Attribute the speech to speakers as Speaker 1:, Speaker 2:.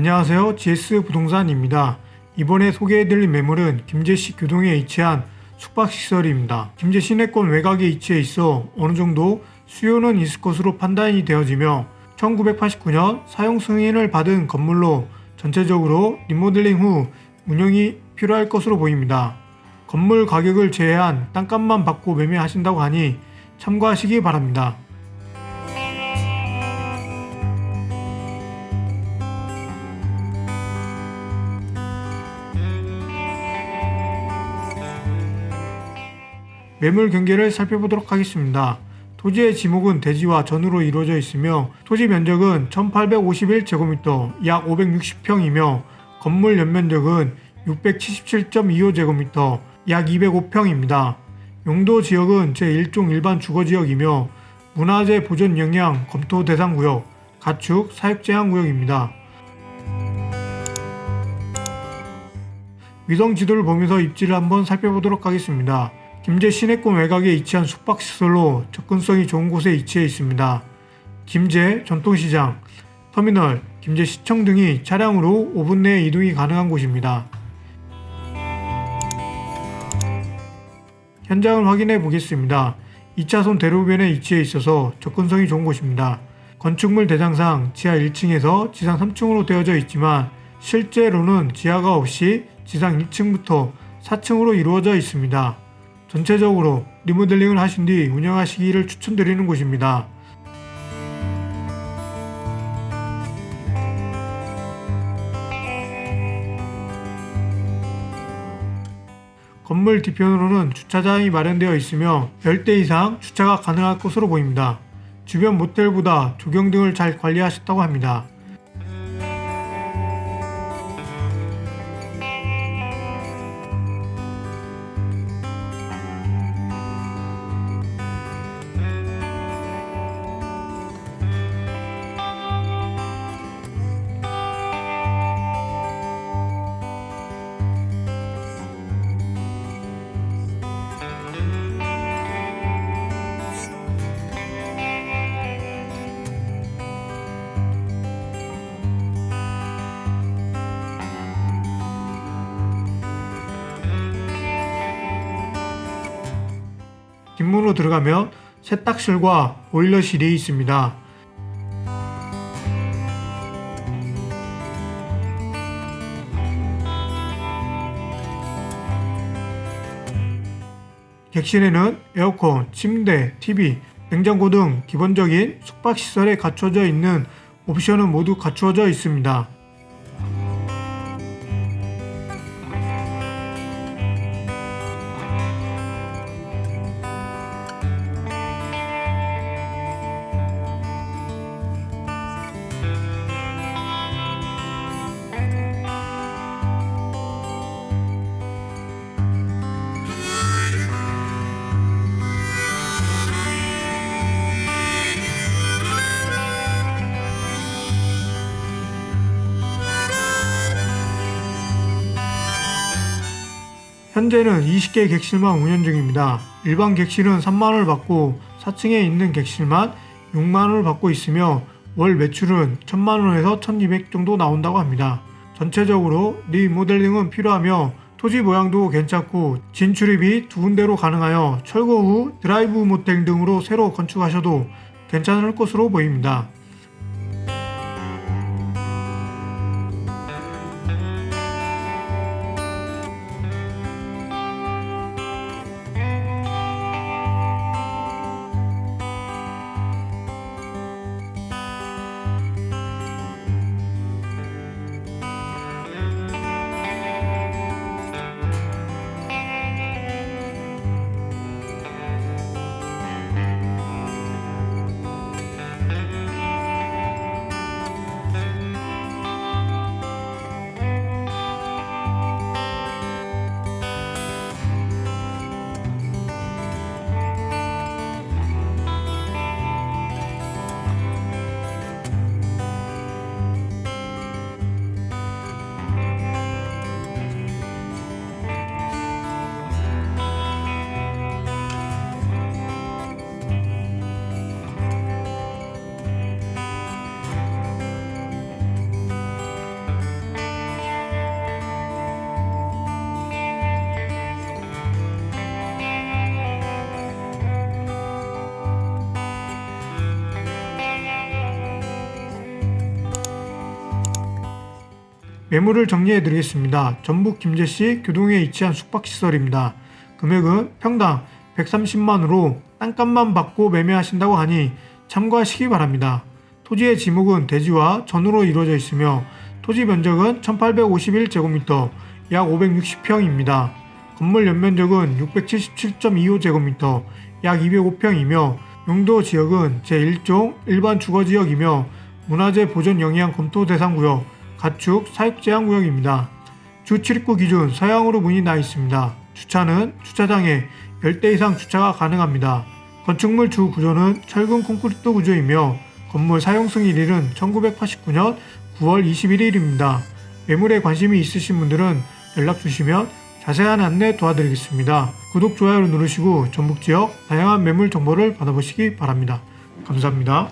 Speaker 1: 안녕하세요. GS 부동산입니다. 이번에 소개해드릴 매물은 김제시 교동에 위치한 숙박시설입니다. 김제 시내권 외곽에 위치해 있어 어느 정도 수요는 있을 것으로 판단이 되어지며 1989년 사용 승인을 받은 건물로 전체적으로 리모델링 후 운영이 필요할 것으로 보입니다. 건물 가격을 제외한 땅값만 받고 매매하신다고 하니 참고하시기 바랍니다. 매물 경계를 살펴보도록 하겠습니다. 토지의 지목은 대지와 전으로 이루어져 있으며 토지 면적은 1851제곱미터 약 560평이며 건물 연면적은 677.25제곱미터 약 205평입니다. 용도 지역은 제1종 일반 주거지역이며 문화재 보존 영향 검토 대상 구역, 가축 사육 제한 구역입니다. 위성 지도를 보면서 입지를 한번 살펴보도록 하겠습니다. 김제 시내권 외곽에 위치한 숙박시설로 접근성이 좋은 곳에 위치해 있습니다. 김제 전통시장, 터미널, 김제 시청 등이 차량으로 5분 내에 이동이 가능한 곳입니다. 현장을 확인해 보겠습니다. 2차선 대로변에 위치해 있어서 접근성이 좋은 곳입니다. 건축물 대장상 지하 1층에서 지상 3층으로 되어져 있지만 실제로는 지하가 없이 지상 1층부터 4층으로 이루어져 있습니다. 전체적으로 리모델링을 하신 뒤 운영하시기를 추천드리는 곳입니다. 건물 뒤편으로는 주차장이 마련되어 있으며 10대 이상 주차가 가능할 것으로 보입니다. 주변 모텔보다 조경 등을 잘 관리하셨다고 합니다. 뒷문으로 들어가면 세탁실과 보일러실이 있습니다. 객실에는 에어컨, 침대, TV, 냉장고 등 기본적인 숙박시설에 갖춰져 있는 옵션은 모두 갖추어져 있습니다. 현재는 20개 객실만 운영 중입니다. 일반 객실은 3만원을 받고 4층에 있는 객실만 6만원을 받고 있으며 월 매출은 1000만원에서 1200 정도 나온다고 합니다. 전체적으로 리모델링은 필요하며 토지 모양도 괜찮고 진출입이 두 군데로 가능하여 철거 후 드라이브 모텔 등으로 새로 건축하셔도 괜찮을 것으로 보입니다. 매물을 정리해 드리겠습니다. 전북 김제시 교동에 위치한 숙박시설입니다. 금액은 평당 130만으로 땅값만 받고 매매하신다고 하니 참고하시기 바랍니다. 토지의 지목은 대지와 전으로 이루어져 있으며 토지 면적은 1851제곱미터 약 560평입니다. 건물 연면적은 677.25제곱미터 약 205평이며 용도 지역은 제1종 일반 주거지역이며 문화재 보존 영향 검토 대상 구역, 가축 사육 제한 구역입니다. 주 출입구 기준 서양으로 문이 나 있습니다. 주차는 주차장에 10대 이상 주차가 가능합니다. 건축물 주 구조는 철근 콘크리트 구조이며 건물 사용 승일일은 1989년 9월 21일입니다. 매물에 관심이 있으신 분들은 연락 주시면 자세한 안내 도와드리겠습니다. 구독, 좋아요를 누르시고 전북 지역 다양한 매물 정보를 받아보시기 바랍니다. 감사합니다.